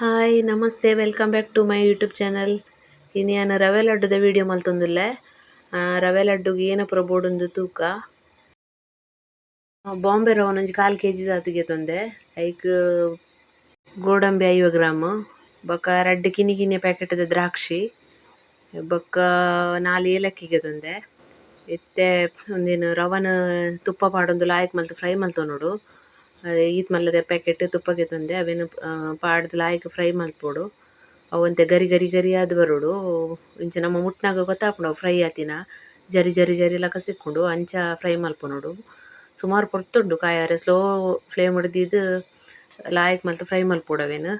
Hi ನಮಸ್ತೆ. Welcome back to my YouTube channel ಇನ್ನು ನಾನು ರವೆ ಲಡ್ಡುದ ವೀಡಿಯೋ ಮಲ್ತೊಂದುಲ್ಲೆ. ರವೆ ಲಡ್ಡುಗೆ ಏನ ಬೋಡೊಂದು ತೂಕ? ಬಾಂಬೆ ರವೆ ಒಂಜಿ ಕಾಲು ಕೆ ಜಿ ದಾತಿಗೆ ತೊಂದೆ. ಐಕ್, ಗೋಡಂಬಿ ಐವ ಗ್ರಾಮ್. ಬೊಕ ರಡ್ಡು ಕಿನಿ ಕಿನಿ ಪ್ಯಾಕೆಟ್ದ ದ್ರಾಕ್ಷಿ. ಬೊಕ್ಕ ನಾಲ್ ಏಲಕ್ಕಿಗೆ ತೊಂದೆ. ಇತ್ತೆ ಒಂದೇನು ರವನ ತುಪ್ಪ ಪಾಡೊಂದು ಲಾಯಕ್ ಮಲ್ತು, ಫ್ರೈ ಮಲ್ತೊನೊಡು ಈತ್ ಮಲ್ಲದ ಪ್ಯಾಕೆಟ್ ತುಪ್ಪಗೆ ತಂದೆ ಅವೆನ್ ಪಾಡ್ದ್ ಲಾಯ್ಕ್ ಫ್ರೈ ಮಲ್ಪೊಡು ಅವಂತೆ ಗರಿ ಗರಿ ಗರಿ ಆದ್ ಬರೊಡು. ಇಂಚ ನಮ ಮುಟ್ನಾಗ ಗೊತ್ತಾಪುಂಡು ಫ್ರೈ ಆತಿನ. ಜರಿ ಜರಿ ಜರಿ ಲಕ ಸಿಕ್ಕುಂಡು ಅಂಚ ಫ್ರೈ ಮಲ್ಪೊನೊಡು ಸುಮಾರು ಪೊರ್ತುಂಡು ಕಾಯರೆ. ಸ್ಲೋ ಫ್ಲೇಮ್ ಹಿಡ್ದಿದ್ದು ಲಾಯ್ಕ್ ಮಲ್ತ್ ಫ್ರೈ ಮಲ್ಪೊಡು ಅವೆನ್.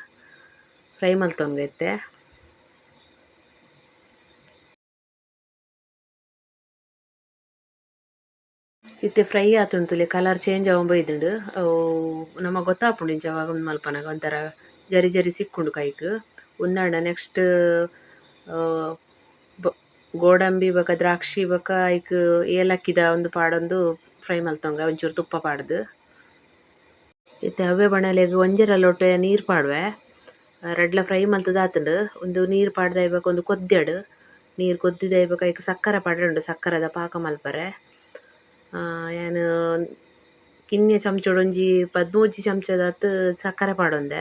ಫ್ರೈ ಮಲ್ತೊನ್ಗ ಇತ್ತೆ ಫ್ರೈ ಫ್ರೈ ಆತುಂಡು ಕಲರ್ ಚೇಂಜ್ ಆವೊಂದು ಬೈದ್ಂಡ್ ಅವು ನಮ ಗೊತ್ತಾಪುಂಡು ಇಂಚ ಉಂದು ಮಲ್ಪನಗ, ಒಂಥರ ಜರಿ ಜರಿ ಸಿಕ್ಕುಂಡು ಕೈಕ್. ಉಂದಾಂಡ ನೆಕ್ಸ್ಟ್ ಗೋಡಂಬಿ ಬೊಕ, ದ್ರಾಕ್ಷಿ ಬೊಕ, ಐಕ್ ಏಲಕ್ಕಿದ ಒಂದು ಪಾಡೊಂದು ಫ್ರೈ ಮಲ್ತೊಂಗ, ಒಂಚೂರು ತುಪ್ಪ ಪಾಡ್ದ್. ಇತ್ತೆ ಅವ್ವೆ ಬಣಲೆಗ್ ಒಂಜರ ಲೋಟ ನೀರ್ ಪಾಡುವೆ. ರಡ್ಲ ಫ್ರೈ ಮಲ್ತದ ಆತುಂಡು. ಒಂದು ನೀರ್ ಪಾಡ್ದ್ ಒಂದು ಕೊದ್ಯಡ್. ನೀರ್ ಕೊದ್ದಿದ ಐಬಾಕ ಐಕ್ ಸಕ್ಕರೆ ಪಾಡ್ಂಡ್ ಸಕ್ಕರೆದ ಪಾಕ ಮಲ್ಪರೆ. ಯಾನ್ ಕಿನ್ನೆ ಚಮಚೊಡು ಒಂಜಿ ಪದ್ಮೂಜಿ ಚಮಚದಾತ್ ಸಕ್ಕರೆ ಪಾಡೊಂದೆ.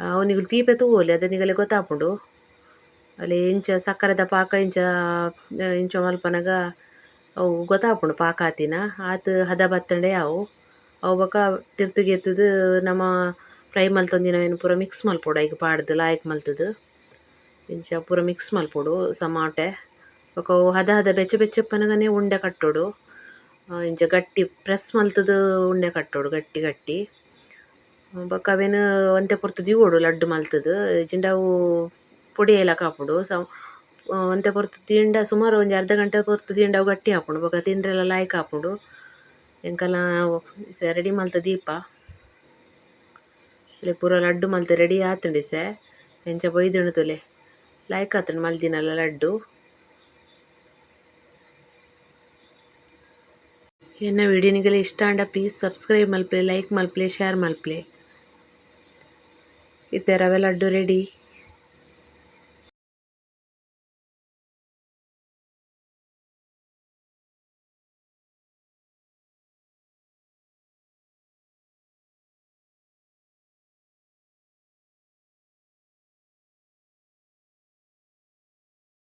ಅವನಿಗುಲು ತೀಪೆ ತೂವೊಲಿ ಅದನಿಗಲೆ ಗೊತ್ತಾಪುಂಡು. ಅಲೆ ಇಂಚ ಸಕ್ಕರೆದ ಪಾಕ, ಇಂಚ ಇಂಚ ಮಲ್ಪನಗ ಅವು ಗೊತ್ತಾಪುಂಡು ಪಾಕ ಆತಿನ ಆತ್ ಹದ ಬತ್ತಂಡೆ ಅವು ಅವು ಬೊಕ ತಿರ್ತುಗೆ ಎತ್ತುದು ನಮ ಫ್ರೈ ಮಲ್ತೊಂದಿನವೆನ್ ಪೂರ ಮಿಕ್ಸ್ ಮಲ್ಪೊಡು ಐಕ್ ಪಾಡ್ದ್, ಲಾಯ್ಕ್ ಮಲ್ತುದು. ಇಂಚ ಪೂರ ಮಿಕ್ಸ್ ಮಲ್ಪೊಡು, ಸಮಾಟೆ. ಬೊಕ ಹದ ಹದ ಬೆಚ್ಚ ಬೆಚ್ಚ ಪನಗನೆ ಉಂಡೆ ಕಟ್ಟೊಡು. ಇಂಚ ಗಟ್ಟಿ ಪ್ರೆಸ್ ಮಲ್ತದು ಉಂಡೆ ಕಟ್ಟೊಡು, ಗಟ್ಟಿ ಗಟ್ಟಿ. ಬೊಕ ಅವೆನ್ ಒಂತೆ ಪೊರ್ತು ಲಡ್ಡು ಮಲ್ತುದು. ಇಜ್ಜಿಂಡ ಅವು ಪೊಡಿ ಏಲಕ ಆಪುಂಡು ಸ ಒಂತೆ ಪೊರ್ತು ತೀಂಡ, ಸುಮಾರು ಒಂಜಿ ಅರ್ಧ ಗಂಟೆ ಪೊರ್ತು ತೀಂಡ ಗಟ್ಟಿ ಆಪುಂಡು ಬೊಕ ತಿಂಡ್ರೆಲ ಲಾಯ್ಕ್ ಆಪುಂಡು ಎಂಕಲ್ನ ರೆಡಿ ಮಲ್ತ ದೀಪ. ಇಲ್ಲಿ ಪೂರ ಲಡ್ಡು ಮಲ್ತ ರೆಡಿ ಆತುಂಡು ಇಸೆ ಎಂಚ ಬೊಯ್ದುಂಡು ತುಲೆ. ಲಾಯ್ಕ್ ಆತುಂಡು ಮಲ್ದಿನಲ ಲಡ್ಡು. ಎನ್ನ ವಿಡಿಯೋ ನಿಗಲ ಇಷ್ಟ ಅಂಡ ಪ್ಲೀಸ್ ಸಬ್ಸ್ಕ್ರೈಬ್ ಮಲ್ಪ್ಲೆ ಲೈಕ್ ಮಲ್ಪ್ಲೆ ಶೇರ್ ಮಲ್ಪ್ಲೆ ಇತ್ತೆ ರವೆ ಲಡ್ಡು ರೆಡಿ